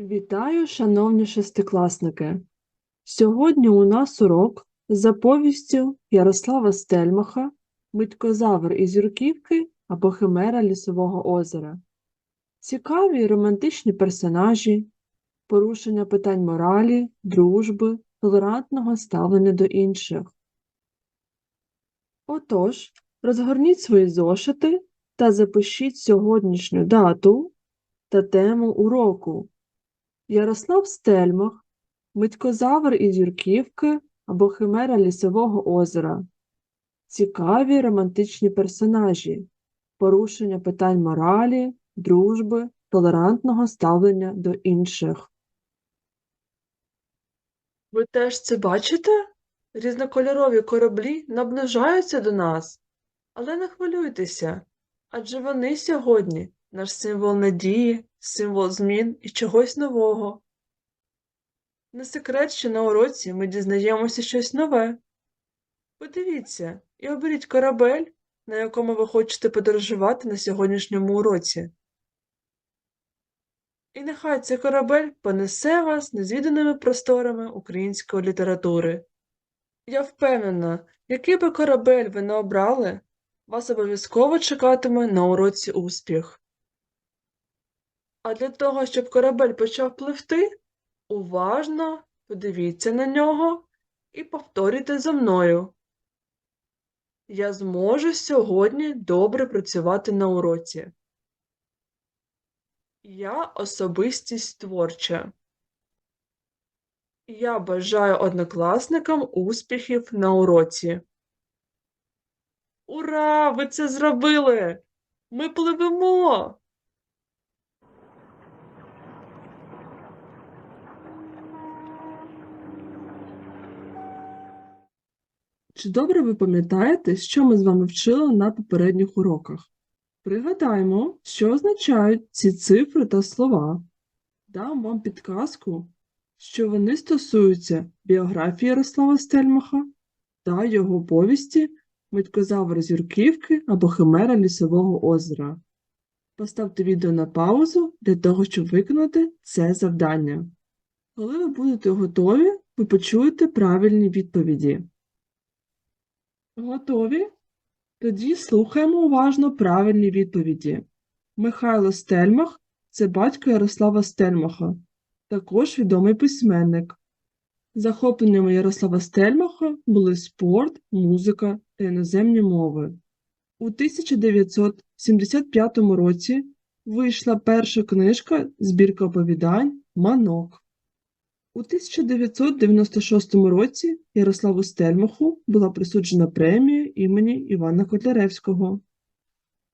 Вітаю, шановні шестикласники! Сьогодні у нас урок за повістю Ярослава Стельмаха «Митькозавр із Юрківки або Химера Лісового озера. Цікаві романтичні персонажі, порушення питань моралі, дружби, толерантного ставлення до інших. Отож, розгорніть свої зошити та запишіть сьогоднішню дату та тему уроку. Ярослав Стельмах, Митькозавр із Юрківки або Химера Лісового озера. Цікаві романтичні персонажі, порушення питань моралі, дружби, толерантного ставлення до інших. Ви теж це бачите? Різнокольорові кораблі наближаються до нас. Але не хвилюйтеся, адже вони сьогодні наш символ надії, символ змін і чогось нового. Не секрет, що на уроці ми дізнаємося щось нове. Подивіться і оберіть корабель, на якому ви хочете подорожувати на сьогоднішньому уроці. І нехай цей корабель понесе вас незвіданими просторами української літератури. Я впевнена, який би корабель ви не обрали, вас обов'язково чекатиме на уроці успіх. А для того, щоб корабель почав пливти, уважно подивіться на нього і повторюйте за мною. Я зможу сьогодні добре працювати на уроці. Я особистість творча. Я бажаю однокласникам успіхів на уроці. Ура! Ви це зробили! Ми пливемо! Чи добре ви пам'ятаєте, що ми з вами вчили на попередніх уроках? Пригадаємо, що означають ці цифри та слова. Дам вам підказку, що вони стосуються біографії Ярослава Стельмаха та його повісті Митькозавр з Юрківки або Химера Лісового озера. Поставте відео на паузу для того, щоб виконати це завдання. Коли ви будете готові, ви почуєте правильні відповіді. Готові? Тоді слухаємо уважно правильні відповіді. Михайло Стельмах це батько Ярослава Стельмаха, також відомий письменник. Захопленнями Ярослава Стельмаха були спорт, музика та іноземні мови. У 1975 році вийшла перша книжка збірка оповідань Манок. У 1996 році Ярославу Стельмаху була присуджена премія імені Івана Котляревського.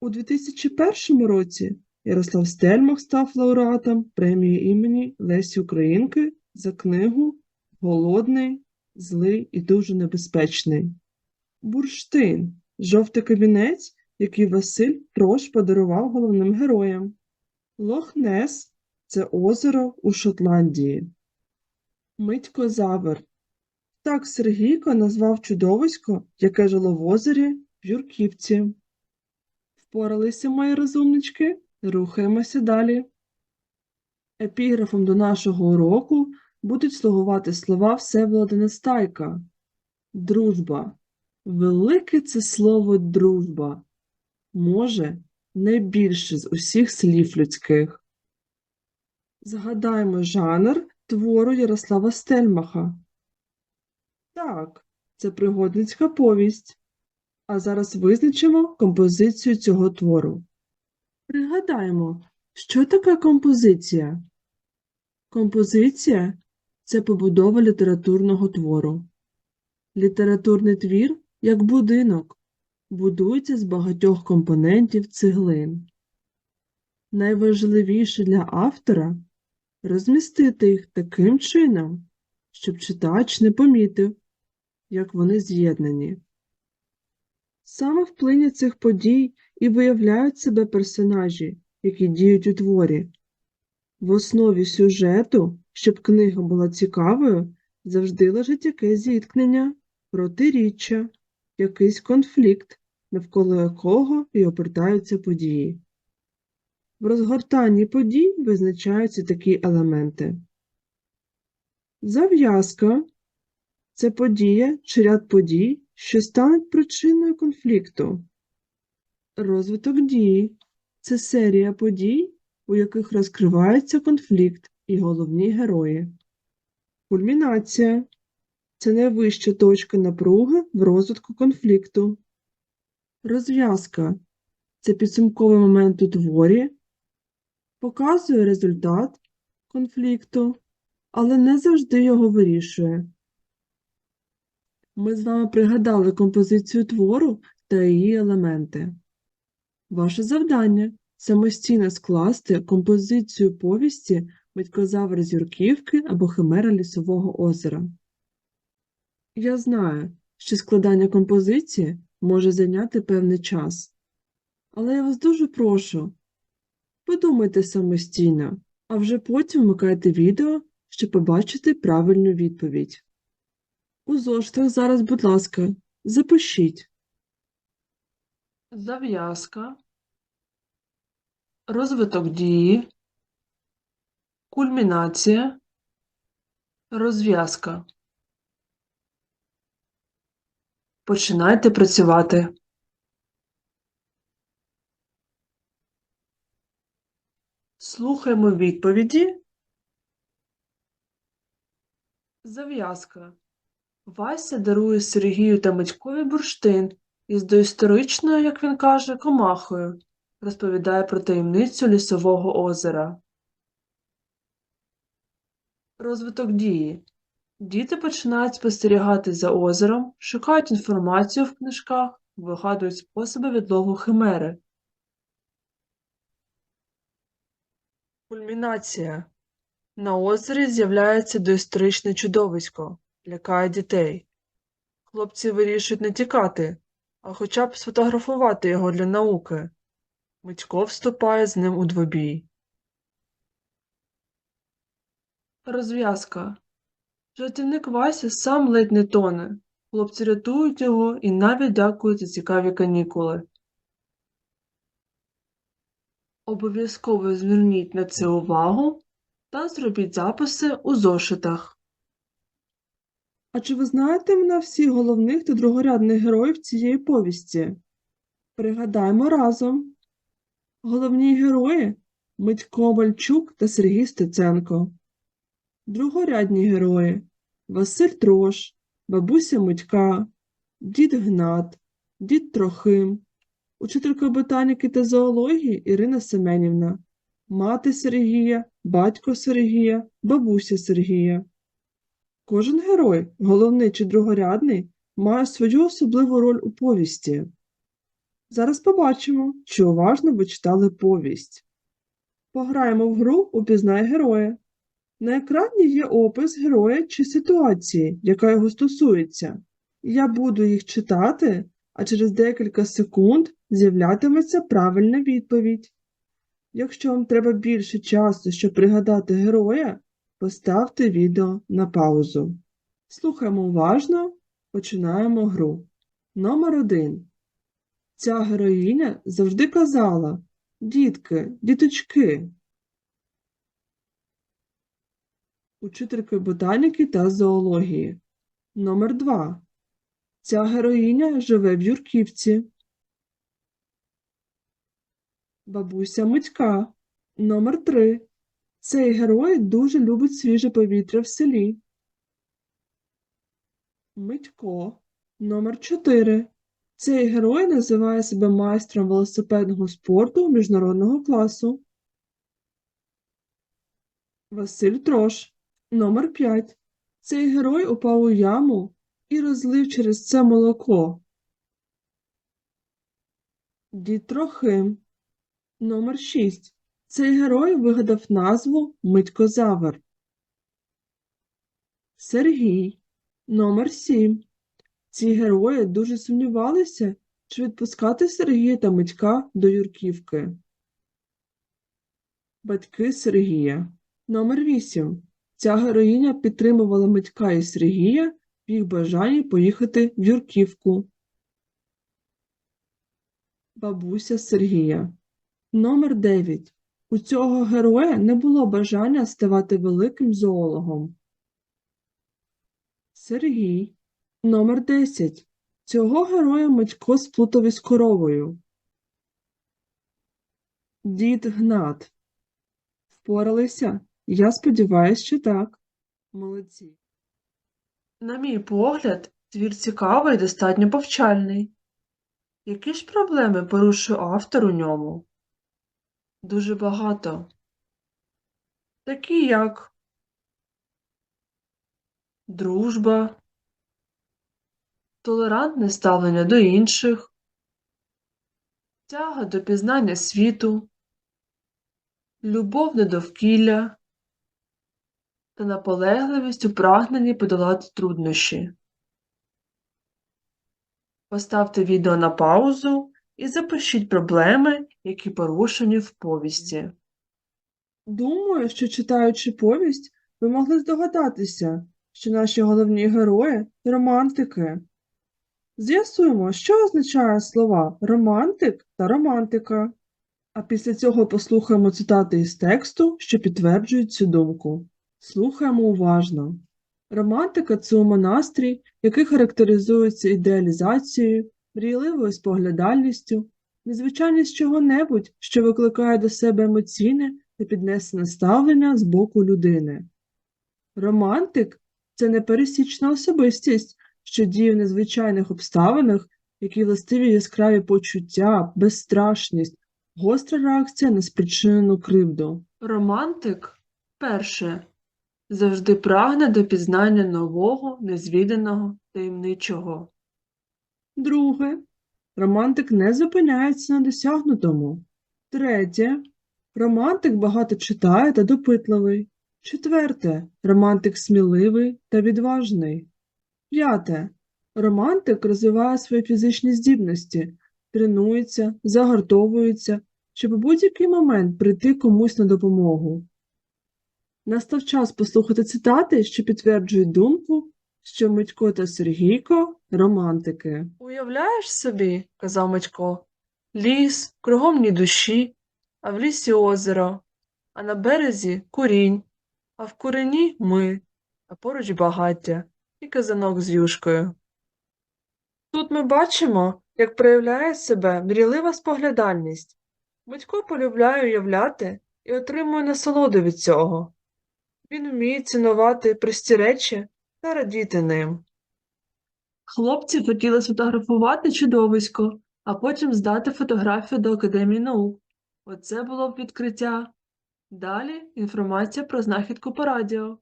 У 2001 році Ярослав Стельмах став лауреатом премії імені Лесі Українки за книгу Голодний, злий і дуже небезпечний. Бурштин жовтий камінець, який Василь Трош подарував головним героям. Лох-Нес це озеро у Шотландії. Митькозавр. Так Сергійко назвав чудовисько, яке жило в озері в Юрківці. Впоралися мої розумнички? Рухаємося далі. Епіграфом до нашого уроку будуть слугувати слова Всеволода Нестайка. Дружба. Велике це слово дружба. Може, найбільше з усіх слів людських. Згадаємо жанр твору Ярослава Стельмаха. Так, це пригодницька повість. А зараз визначимо композицію цього твору. Пригадаємо, що таке композиція? Композиція це побудова літературного твору. Літературний твір, як будинок, будується з багатьох компонентів цеглин. Найважливіше для автора розмістити їх таким чином, щоб читач не помітив, як вони з'єднані. Саме в плині цих подій і виявляють себе персонажі, які діють у творі. В основі сюжету, щоб книга була цікавою, завжди лежить якесь зіткнення, протиріччя, якийсь конфлікт, навколо якого і обертаються події. В розгортанні подій визначаються такі елементи. Зав'язка це подія чи ряд подій, що стануть причиною конфлікту. Розвиток дії це серія подій, у яких розкривається конфлікт і головні герої. Кульмінація це найвища точка напруги в розвитку конфлікту. Розв'язка це підсумковий момент у творі, показує результат конфлікту, але не завжди його вирішує. Ми з вами пригадали композицію твору та її елементи. Ваше завдання самостійно скласти композицію повісті Батькозавр з Юрківки або Химера Лісового озера. Я знаю, що складання композиції може зайняти певний час, але я вас дуже прошу, подумайте самостійно, а вже потім вмикайте відео, щоб побачити правильну відповідь. У зоштах зараз, будь ласка, запишіть. Зав'язка, розвиток дії, кульмінація, розв'язка. Починайте працювати. Слухаємо відповіді. Зав'язка. Вася дарує Сергію та Митькові бурштин із доісторичною, як він каже, комахою. Розповідає про таємницю лісового озера. Розвиток дії. Діти починають спостерігати за озером, шукають інформацію в книжках, вигадують способи відлову химери. Кульмінація. На озері з'являється доісторичне чудовисько, лякає дітей. Хлопці вирішують не тікати, а хоча б сфотографувати його для науки. Митько вступає з ним у двобій. Розв'язка. Жартівник Вася сам ледь не тоне. Хлопці рятують його і навіть дякують за цікаві канікули. Обов'язково зверніть на це увагу та зробіть записи у зошитах. А чи ви знаєте імена всіх головних та другорядних героїв цієї повісті? Пригадаємо разом. Головні герої Митько Мальчук та Сергій Стеценко. Другорядні герої Василь Трош, бабуся Митька, дід Гнат, дід Трохим, учителька ботаніки та зоології Ірина Семенівна, мати Сергія, батько Сергія, бабуся Сергія. Кожен герой, головний чи другорядний, має свою особливу роль у повісті. Зараз побачимо, чи уважно ви читали повість. Пограємо в гру «Упізнай героя». На екрані є опис героя чи ситуації, яка його стосується. Я буду їх читати, а через декілька секунд з'являтиметься правильна відповідь. Якщо вам треба більше часу, щоб пригадати героя, поставте відео на паузу. Слухаємо уважно, починаємо гру. Номер 1. Ця героїня завжди казала Дітки, діточки. Учительки ботаніки та зоології. Номер 2. Ця героїня живе в Юрківці. Бабуся Митька. Номер 3. Цей герой дуже любить свіже повітря в селі. Митько. Номер 4. Цей герой називає себе майстром велосипедного спорту міжнародного класу. Василь Трош. Номер 5. Цей герой упав у яму і розлив через це молоко. Дід Трохим. Номер 6. Цей герой вигадав назву Митькозавр. Сергій. Номер 7. Ці герої дуже сумнівалися, чи відпускати Сергія та Митька до Юрківки. Батьки Сергія. Номер 8. Ця героїня підтримувала Митька і Сергія в їх бажанні поїхати в Юрківку. Бабуся Сергія. Номер 9. У цього героя не було бажання ставати великим зоологом. Сергій. Номер 10. Цього героя Митько сплутав із коровою. Дід Гнат. Впоралися? Я сподіваюся, що так. Молодці. На мій погляд, твір цікавий і достатньо повчальний. Які ж проблеми порушує автор у ньому? Дуже багато. Такі як дружба, толерантне ставлення до інших, тяга до пізнання світу, любов до довкілля та наполегливість у прагненні подолати труднощі. Поставте відео на паузу і запишіть проблеми, які порушені в повісті. Думаю, що читаючи повість, ви могли здогадатися, що наші головні герої романтики. З'ясуємо, що означає слова романтик та романтика. А після цього послухаємо цитати із тексту, що підтверджують цю думку. Слухаємо уважно. Романтика це умонастрій, який характеризується ідеалізацією, мрійливою споглядальністю, незвичайність чого-небудь, що викликає до себе емоційне та піднесене ставлення з боку людини. Романтик це непересічна особистість, що діє в незвичайних обставинах, які властиві яскраві почуття, безстрашність, гостра реакція на спричинену кривду. Романтик перше завжди прагне до пізнання нового, незвіданого, таємничого. Друге, романтик не зупиняється на досягнутому. Третє, романтик багато читає та допитливий. Четверте, романтик сміливий та відважний. П'яте, романтик розвиває свої фізичні здібності, тренується, загартовується, щоб у будь-який момент прийти комусь на допомогу. Настав час послухати цитати, що підтверджують думку, що Митько та Сергійко романтики. Уявляєш собі, казав Митько, ліс, кругом ні душі, а в лісі озеро, а на березі курінь, а в курені ми, а поруч багаття і казанок з юшкою. Тут ми бачимо, як проявляє себе мрійлива споглядальність. Батько полюбляє уявляти і отримує насолоду від цього. Він вміє цінувати прості речі та радіти ним. Хлопці хотіли сфотографувати чудовисько, а потім здати фотографію до Академії наук. Оце було б відкриття. Далі інформація про знахідку по радіо.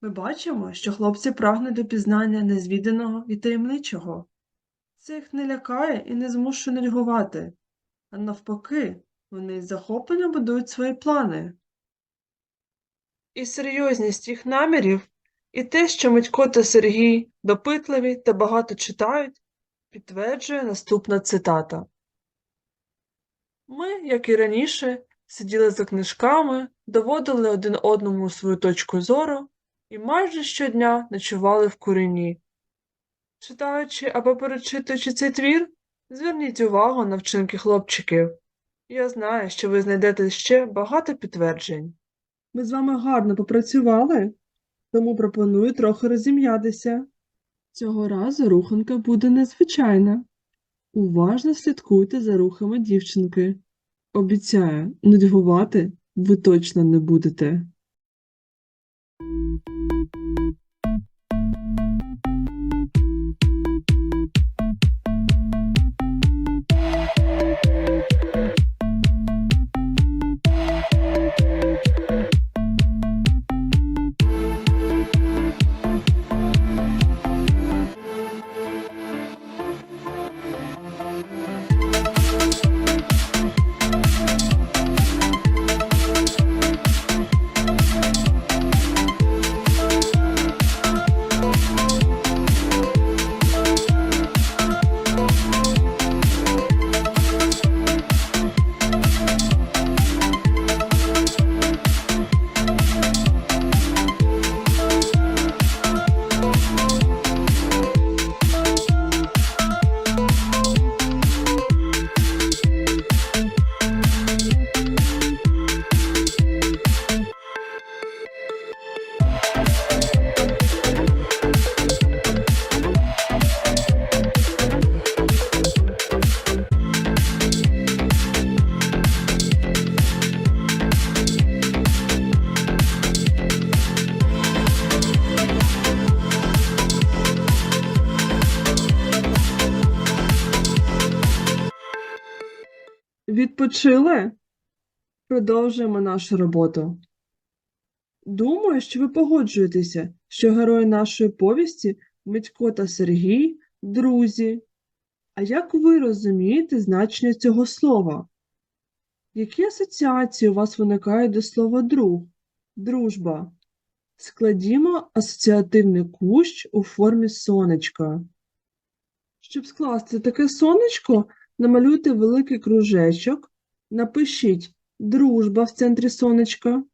Ми бачимо, що хлопці прагнуть до пізнання незвіданого і таємничого. Це їх не лякає і не змушує нудьгувати, а навпаки, вони із захопленням будують свої плани. І серйозність їх намірів, і те, що Митько та Сергій допитливі та багато читають, підтверджує наступна цитата. Ми, як і раніше, сиділи за книжками, доводили один одному свою точку зору і майже щодня ночували в курені. Читаючи або перечитуючи цей твір, зверніть увагу на вчинки хлопчиків. Я знаю, що ви знайдете ще багато підтверджень. Ми з вами гарно попрацювали, тому пропоную трохи розім'ятися. Цього разу руханка буде незвичайна. Уважно слідкуйте за рухами дівчинки. Обіцяю, нудьгувати ви точно не будете. Відпочили? Продовжуємо нашу роботу. Думаю, що ви погоджуєтеся, що герої нашої повісті Митько та Сергій друзі. А як ви розумієте значення цього слова? Які асоціації у вас виникають до слова друг, дружба? Складімо асоціативний кущ у формі сонечка. Щоб скласти таке сонечко, намалюйте великий кружечок, напишіть дружба в центрі сонечка.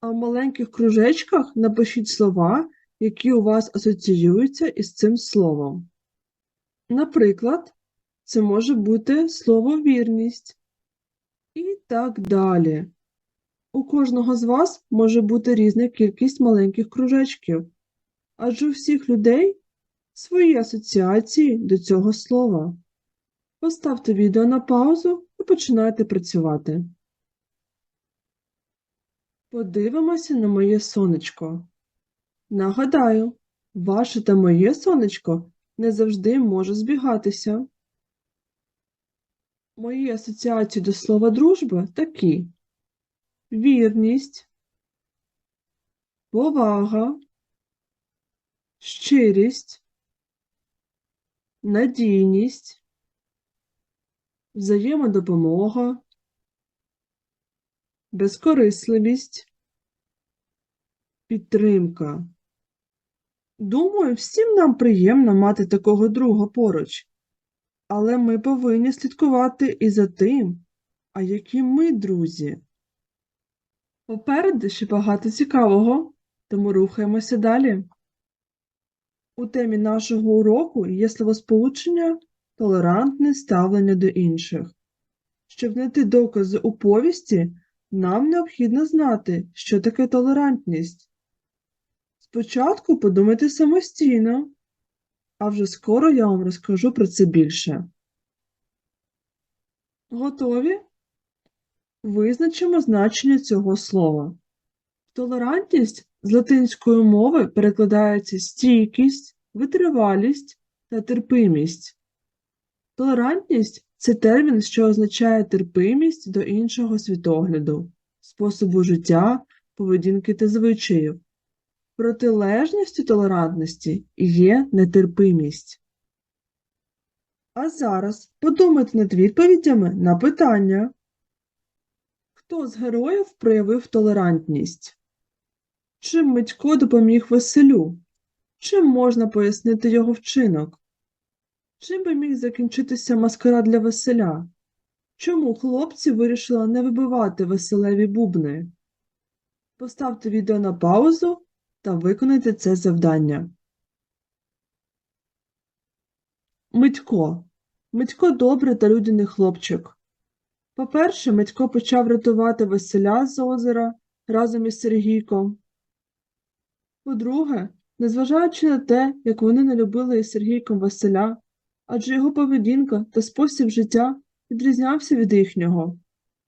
А в маленьких кружечках напишіть слова, які у вас асоціюються із цим словом. Наприклад, це може бути слово вірність. І так далі. У кожного з вас може бути різна кількість маленьких кружечків, адже у всіх людей свої асоціації до цього слова. Поставте відео на паузу і починайте працювати. Подивимося на моє сонечко. Нагадаю, ваше та моє сонечко не завжди може збігатися. Мої асоціації до слова дружба такі: вірність, повага, щирість, надійність, взаємодопомога, безкорисливість, підтримка. Думаю, всім нам приємно мати такого друга поруч, але ми повинні слідкувати і за тим, а які ми друзі. Попереду ще багато цікавого, тому рухаємося далі. У темі нашого уроку є словосполучення толерантне ставлення до інших. Щоб знайти докази у повісті, нам необхідно знати, що таке толерантність. Спочатку подумайте самостійно, а вже скоро я вам розкажу про це більше. Готові? Визначимо значення цього слова. Толерантність з латинської мови перекладається стійкість, витривалість та терпимість. Толерантність це термін, що означає терпимість до іншого світогляду, способу життя, поведінки та звичаїв. Протилежністю толерантності є нетерпимість. А зараз подумайте над відповідями на питання. Хто з героїв проявив толерантність? Чим Митько допоміг Василю? Чим можна пояснити його вчинок? Чим би міг закінчитися маскарад для Василя? Чому хлопці вирішили не вибивати веселеві бубни? Поставте відео на паузу та виконайте це завдання. Митько. Митько добрий та людяний хлопчик. По-перше, Митько почав рятувати Василя з озера разом із Сергійком. По-друге, незважаючи на те, як вони не любили із Сергійком Василя, адже його поведінка та спосіб життя відрізнявся від їхнього.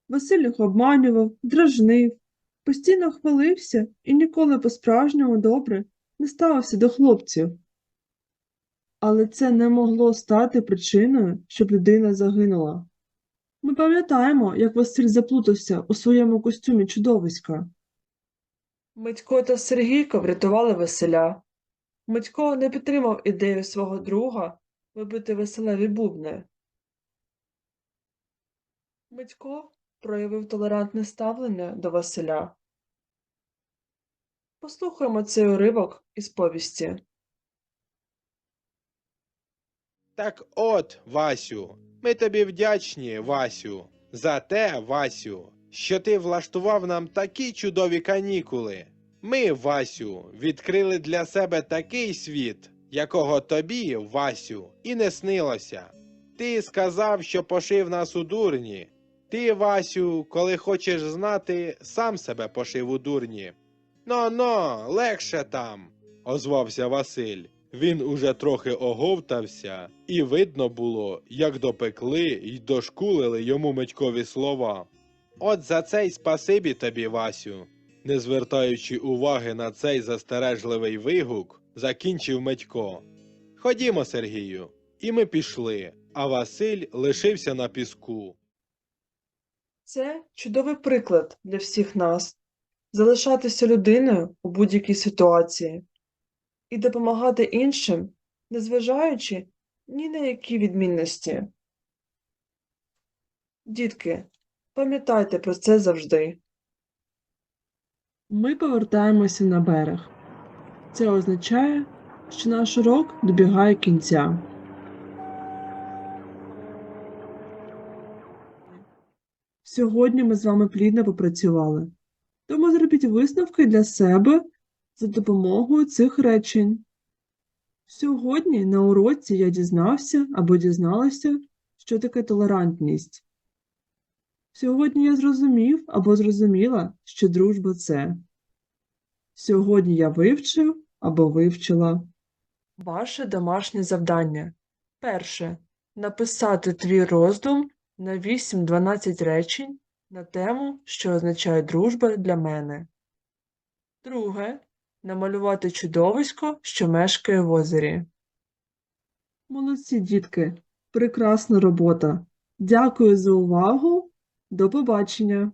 Василь їх обманював, дражнив, постійно хвалився і ніколи по-справжньому добре не ставився до хлопців. Але це не могло стати причиною, щоб людина загинула. Ми пам'ятаємо, як Василь заплутався у своєму костюмі чудовиська. Митько та Сергійко врятували Василя. Митько не підтримав ідею свого друга вибити веселеві бубни. Митько проявив толерантне ставлення до Василя. Послухаємо цей уривок із повісті. Так от, Васю, ми тобі вдячні, Васю, за те, Васю, що ти влаштував нам такі чудові канікули. Ми, Васю, відкрили для себе такий світ, якого тобі, Васю, і не снилося. Ти сказав, що пошив нас у дурні. Ти, Васю, коли хочеш знати, сам себе пошив у дурні. Но-но, легше там, озвався Василь. Він уже трохи оговтався, і видно було, як допекли й дошкулили йому Митькові слова. От за це й спасибі тобі, Васю. Не звертаючи уваги на цей застережливий вигук, закінчив Митько. Ходімо, Сергію, і ми пішли. а Василь лишився на піску. Це чудовий приклад для всіх нас залишатися людиною у будь-якій ситуації і допомагати іншим, незважаючи ні на які відмінності. Дітки, пам'ятайте про це завжди. Ми повертаємося на берег. Це означає, що наш урок добігає кінця. Сьогодні ми з вами плідно попрацювали, тому зробіть висновки для себе за допомогою цих речень. Сьогодні на уроці я дізнався або дізналася, що таке толерантність. Сьогодні я зрозумів або зрозуміла, що дружба це. Сьогодні я вивчив або вивчила. Ваше домашнє завдання. Перше. Написати твій роздум на 8-12 речень на тему, що означає дружба для мене. Друге. Намалювати чудовисько, що мешкає в озері. Молодці, дітки. Прекрасна робота. Дякую за увагу. До побачення.